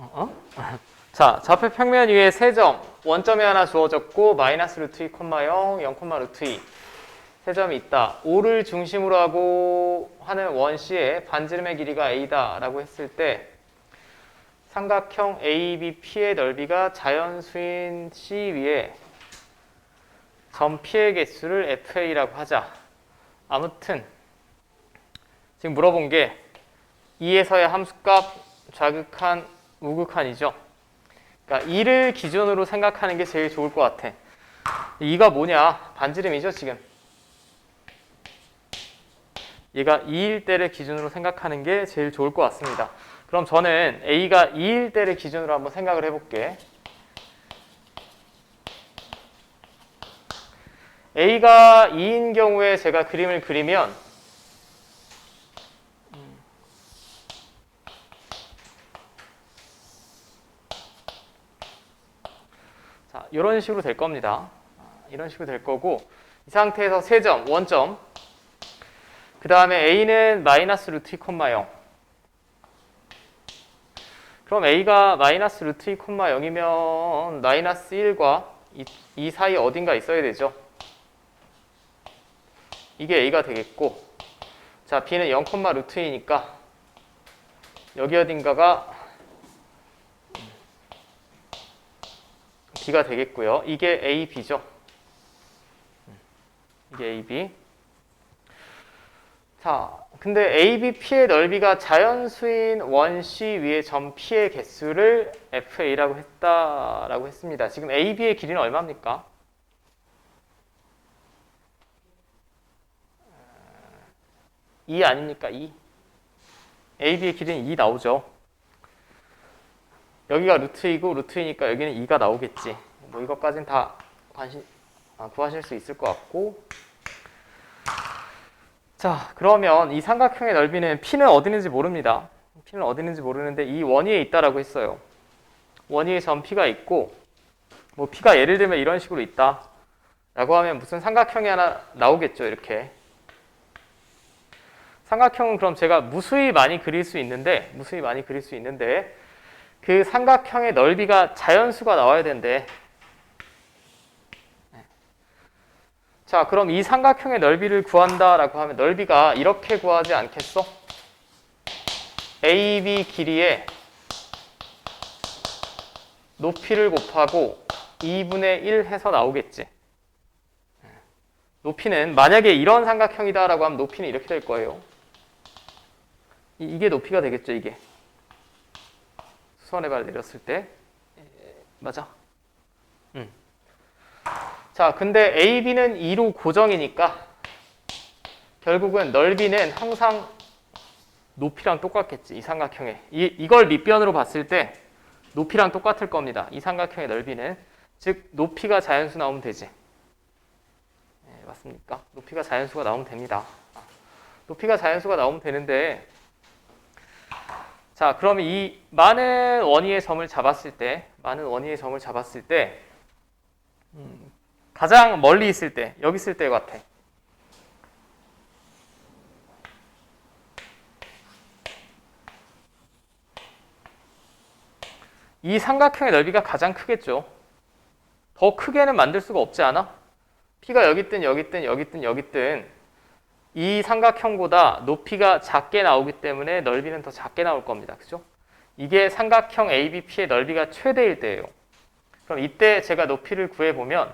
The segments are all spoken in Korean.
어? 자, 좌표 평면 위에 세 점, 원점이 하나 주어졌고 마이너스 루트 2, 0, 0, 루트 2. 세 점이 있다. 5를 중심으로 하고 하는 원C의 반지름의 길이가 A다 라고 했을 때 삼각형 ABP의 넓이가 자연수인 C 위에 점 P의 개수를 FA라고 하자. 아무튼 지금 물어본 게 2에서의 함수값 좌극한 우극한이죠. 그러니까 2를 기준으로 생각하는 게 제일 좋을 것 같아. 2가 뭐냐? 반지름이죠, 지금. 얘가 2일 때를 기준으로 생각하는 게 제일 좋을 것 같습니다. 그럼 저는 A가 2일 때를 기준으로 한번 생각을 해볼게. A가 2인 경우에 제가 그림을 그리면 이런 식으로 될 겁니다. 아, 이런 식으로 될 거고 이 상태에서 세 점, 원점 그 다음에 A는 마이너스 루트 2, 0 그럼 A가 마이너스 루트 2, 0이면 마이너스 1과 이, 이 사이 어딘가 있어야 되죠. 이게 A가 되겠고 자 B는 0, 루트 2니까 여기 어딘가가 B가 되겠고요. 이게 A, B죠. 이게 A, B. 자, 근데 ABP의 넓이가 자연수인 원 C 위에 점 P의 개수를 FA라고 했다라고 했습니다. 지금 AB의 길이는 얼마입니까? 이 아닙니까? 2. AB의 길이는 2 나오죠. 여기가 루트이고 루트이니까 여기는 2가 나오겠지. 뭐 이것까진 다 관심 아, 구하실 수 있을 것 같고 자, 그러면 이 삼각형의 넓이는 P는 어디 있는지 모릅니다. P는 어디 있는지 모르는데 이 원위에 있다라고 했어요. 원위에 점 P가 있고 뭐 P가 예를 들면 이런 식으로 있다. 라고 하면 무슨 삼각형이 하나 나오겠죠, 이렇게. 삼각형은 그럼 제가 무수히 많이 그릴 수 있는데 무수히 많이 그릴 수 있는데 그 삼각형의 넓이가 자연수가 나와야 된대. 자, 그럼 이 삼각형의 넓이를 구한다라고 하면 넓이가 이렇게 구하지 않겠어? AB 길이에 높이를 곱하고 2분의 1 해서 나오겠지. 높이는 만약에 이런 삼각형이다라고 하면 높이는 이렇게 될 거예요. 이- 이게 높이가 되겠죠, 이게. 수선의 발 내렸을 때. 에, 맞아. 음. 자, 근데 AB는 2로 고정이니까 결국은 넓이는 항상 높이랑 똑같겠지. 이 삼각형의. 이, 이걸 밑변으로 봤을 때 높이랑 똑같을 겁니다. 이 삼각형의 넓이는. 즉, 높이가 자연수 나오면 되지. 네, 맞습니까? 높이가 자연수가 나오면 됩니다. 높이가 자연수가 나오면 되는데 자, 그럼 이 많은 원위의 점을 잡았을 때, 많은 원위의 점을 잡았을 때, 음, 가장 멀리 있을 때, 여기 있을 때 같아. 이 삼각형의 넓이가 가장 크겠죠. 더 크게는 만들 수가 없지 않아? P가 여기 있든 여기 있든 여기 있든 여기 있든 이 삼각형보다 높이가 작게 나오기 때문에 넓이는 더 작게 나올 겁니다. 그죠? 이게 삼각형 ABP의 넓이가 최대일 때예요. 그럼 이때 제가 높이를 구해 보면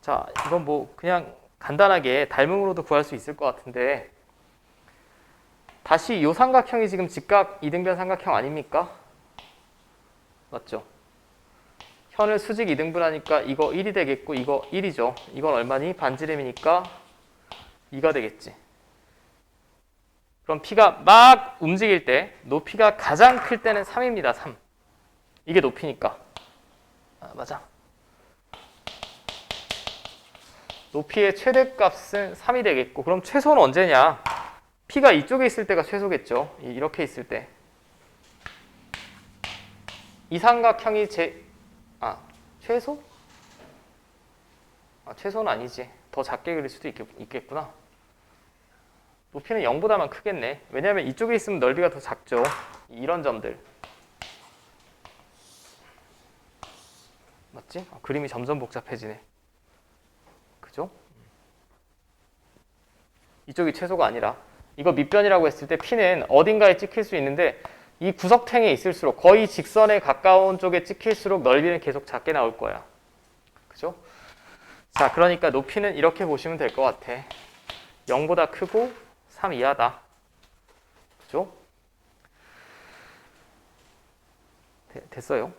자, 이건 뭐 그냥 간단하게 닮음으로도 구할 수 있을 것 같은데 다시 이 삼각형이 지금 직각 이등변 삼각형 아닙니까? 맞죠? 현을 수직 이등분하니까 이거 1이 되겠고 이거 1이죠. 이건 얼마니? 반지름이니까 2가 되겠지. 그럼 P가 막 움직일 때 높이가 가장 클 때는 3입니다. 3. 이게 높이니까. 아, 맞아. 높이의 최대값은 3이 되겠고 그럼 최소는 언제냐? P가 이쪽에 있을 때가 최소겠죠. 이- 이렇게 있을 때. 이 삼각형이 제 아, 최소? 아, 최소는 아니지. 더 작게 그릴 수도 있겠, 있겠구나. 높이는 0보다만 크겠네. 왜냐하면 이쪽에 있으면 넓이가 더 작죠. 이런 점들. 맞지? 아, 그림이 점점 복잡해지네. 그죠? 이쪽이 최소가 아니라 이거 밑변이라고 했을 때 P는 어딘가에 찍힐 수 있는데 이 구석탱에 있을수록 거의 직선에 가까운 쪽에 찍힐수록 넓이는 계속 작게 나올 거야. 그죠? 자, 그러니까 높이는 이렇게 보시면 될 것 같아. 0보다 크고 3 이하다. 그죠? 되- 됐어요.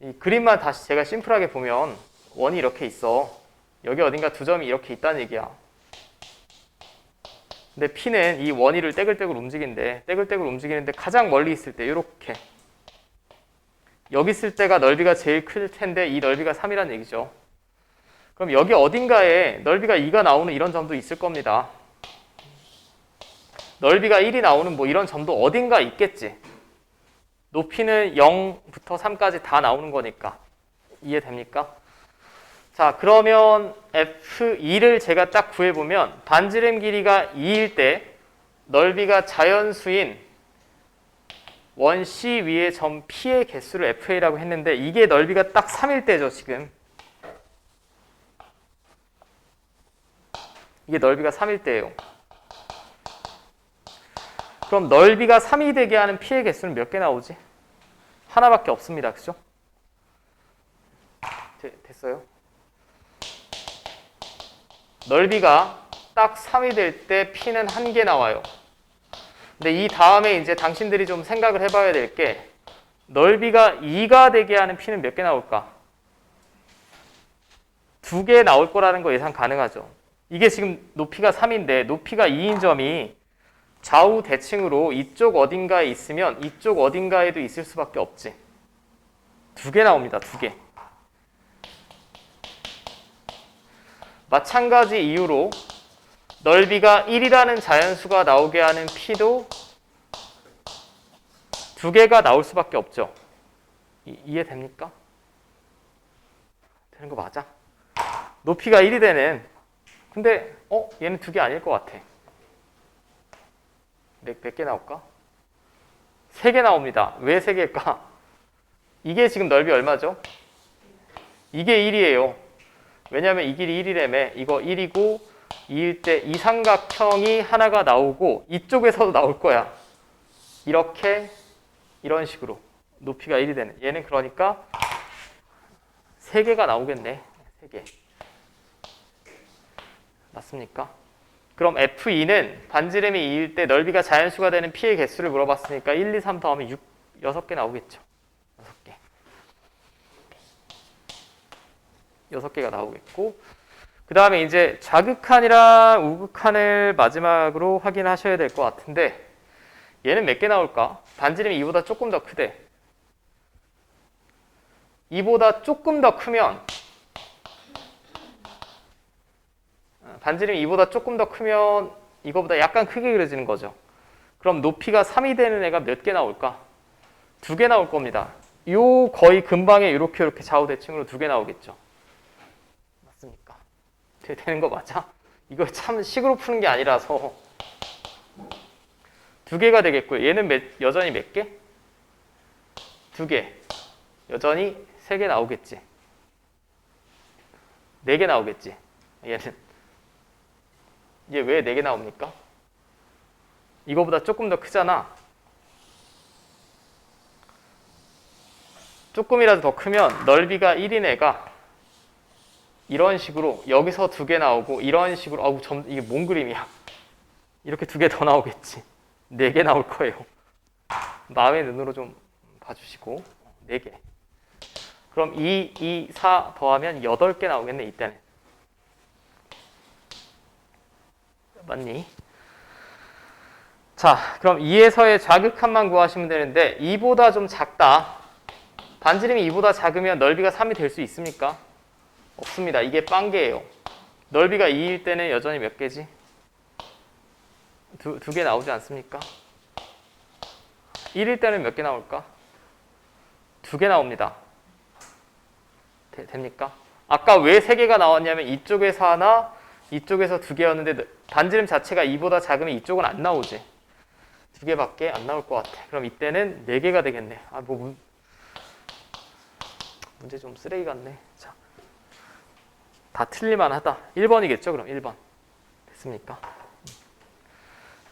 이 그림만 다시 제가 심플하게 보면 원이 이렇게 있어. 여기 어딘가 두 점이 이렇게 있다는 얘기야. 근데 P는 이 원위를 떼글떼글 움직이는데 떼글떼글 움직이는데 가장 멀리 있을 때 이렇게 여기 있을 때가 넓이가 제일 클 텐데 이 넓이가 3이라는 얘기죠. 그럼 여기 어딘가에 넓이가 2가 나오는 이런 점도 있을 겁니다. 넓이가 1이 나오는 뭐 이런 점도 어딘가 있겠지. 높이는 0부터 3까지 다 나오는 거니까. 이해됩니까? 자, 그러면 F2를 제가 딱 구해보면 반지름 길이가 2일 때 넓이가 자연수인 원 C 위의 점 P의 개수를 FA라고 했는데 이게 넓이가 딱 3일 때죠, 지금. 이게 넓이가 3일 때예요. 그럼 넓이가 3이 되게 하는 P의 개수는 몇 개 나오지? 하나밖에 없습니다. 그죠? 되- 됐어요? 넓이가 딱 3이 될 때 P는 한 개 나와요. 근데 이 다음에 이제 당신들이 좀 생각을 해봐야 될 게 넓이가 2가 되게 하는 P는 몇 개 나올까? 두 개 나올 거라는 거 예상 가능하죠. 이게 지금 높이가 3인데 높이가 2인 점이 좌우 대칭으로 이쪽 어딘가에 있으면 이쪽 어딘가에도 있을 수밖에 없지. 두 개 나옵니다. 두 개. 마찬가지 이유로 넓이가 1이라는 자연수가 나오게 하는 P도 두 개가 나올 수밖에 없죠. 이, 이해됩니까? 되는 거 맞아? 높이가 1이 되는 근데 어 얘는 두 개 아닐 것 같아. 몇 개 나올까? 세개 나옵니다. 왜세 개일까? 이게 지금 넓이 얼마죠? 이게 1이에요. 왜냐하면 이 길이 1이라며 이거 1이고 2일 때 이 삼각형이 하나가 나오고 이쪽에서도 나올 거야. 이렇게 이런 식으로 높이가 1이 되는 얘는 그러니까 3개가 나오겠네. 3개. 맞습니까? 그럼 F2는 반지름이 2일 때 넓이가 자연수가 되는 P의 개수를 물어봤으니까 1, 2, 3 더하면 6, 6개 나오겠죠. 6개. 6개가 나오겠고 그 다음에 이제 자극한이랑 우극한을 마지막으로 확인하셔야 될 것 같은데 얘는 몇 개 나올까? 반지름이 2보다 조금 더 크대 2보다 조금 더 크면 반지름이 2보다 조금 더 크면 이거보다 약간 크게 그려지는 거죠 그럼 높이가 3이 되는 애가 몇 개 나올까? 두 개 나올 겁니다 요 거의 근방에 이렇게 이렇게 좌우 대칭으로 두 개 나오겠죠 맞습니까? 되- 되는 거 맞아? 이거 참 식으로 푸는 게 아니라서 두 개가 되겠고요. 얘는 몇- 여전히 몇 개? 두 개. 여전히 세 개 나오겠지. 네 개 나오겠지. 얘는 얘왜네개 나옵니까? 이거보다 조금 더 크잖아. 조금이라도 더 크면 넓이가 1인 애가 이런 식으로 여기서 두 개 나오고 이런 식으로 아우 점 이게 뭔 그림이야? 이렇게 두 개 더 나오겠지. 네 개 나올 거예요. 마음의 눈으로 좀 봐주시고 네 개. 그럼 2, 2, 4 더하면 8개 나오겠네 이때는 맞니? 자 그럼 2에서의 자극한만 구하시면 되는데 2보다 좀 작다 반지름이 2보다 작으면 넓이가 3이 될 수 있습니까? 없습니다. 이게 빵개예요. 넓이가 2일 때는 여전히 몇 개지? 두, 두 개 나오지 않습니까? 1일 때는 몇 개 나올까? 두 개 나옵니다. 되- 됩니까? 아까 왜 세 개가 나왔냐면 이쪽에서 하나, 이쪽에서 두 개였는데 반지름 자체가 2보다 작으면 이쪽은 안 나오지. 두 개밖에 안 나올 것 같아. 그럼 이때는 네 개가 되겠네. 아, 뭐, 문- 문제 좀 쓰레기 같네. 자, 다 틀릴만 하다. 1번이겠죠, 그럼 1번. 됐습니까?